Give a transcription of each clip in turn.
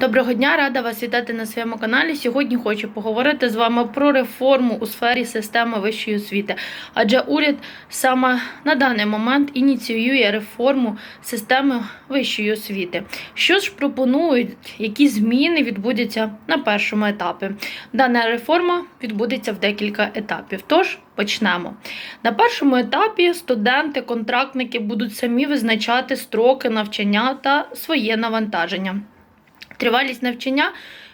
Доброго дня, рада вас вітати на своєму каналі. Сьогодні хочу поговорити з вами про реформу у сфері системи вищої освіти. Адже уряд саме на даний момент ініціює реформу системи вищої освіти. Що ж пропонують, які зміни відбудуться на першому етапі? Дана реформа відбудеться в декілька етапів. Тож почнемо. На першому етапі студенти, контрактники будуть самі визначати строки навчання та своє навантаження. Тривалість навчання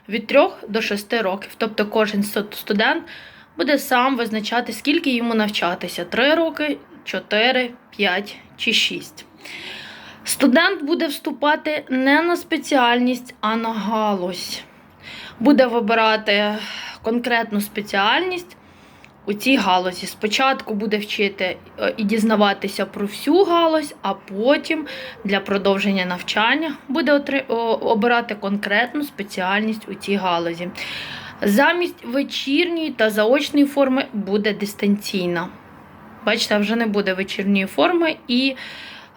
від 3 до 6 років. Тобто кожен студент буде сам визначати, скільки йому навчатися: 3 роки, 4, 5 чи 6. Студент буде вступати не на спеціальність, а на галузь. Буде вибирати конкретну спеціальність у цій галузі. Спочатку буде вчити е, і дізнаватися про всю галузь, а потім для продовження навчання буде обирати конкретну спеціальність у цій галузі. Замість вечірньої та заочної форми буде дистанційна. Бачите, вже не буде вечірньої форми і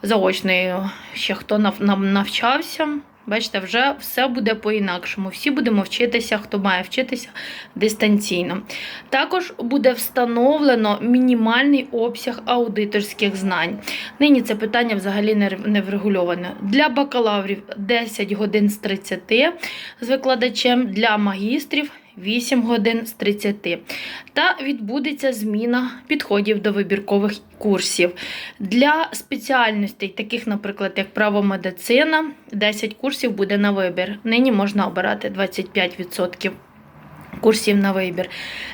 заочної. Ще хто нав- нав- навчався, бачите, вже все буде по-інакшому. Всі будемо вчитися, хто має вчитися дистанційно. Також буде встановлено мінімальний обсяг аудиторських знань. Нині це питання взагалі не ре- врегульоване. Для бакалаврів 10 годин з 30 з викладачем, для магістрів 8 годин з 30. Та відбудеться зміна підходів до вибіркових курсів. Для спеціальностей, таких, наприклад, як правомедицина, 10 курсів буде на вибір. Нині можна обирати 25% курсів на вибір.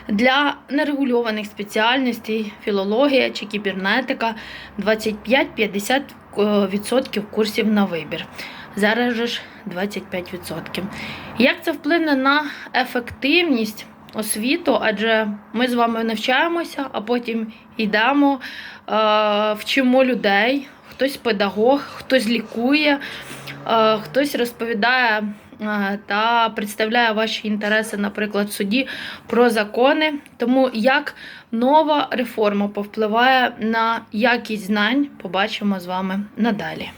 Для нерегульованих спеціальностей філологія чи кібернетика 25-50% курсів на вибір. Зараз же ж 25%. Як це вплине на ефективність освіту? Адже ми з вами навчаємося, а потім йдемо, е, вчимо людей. Хтось педагог, хтось лікує, е, хтось розповідає е, та представляє ваші інтереси, наприклад, в суді про закони. Тому як нова реформа повпливає на якість знань, побачимо з вами надалі.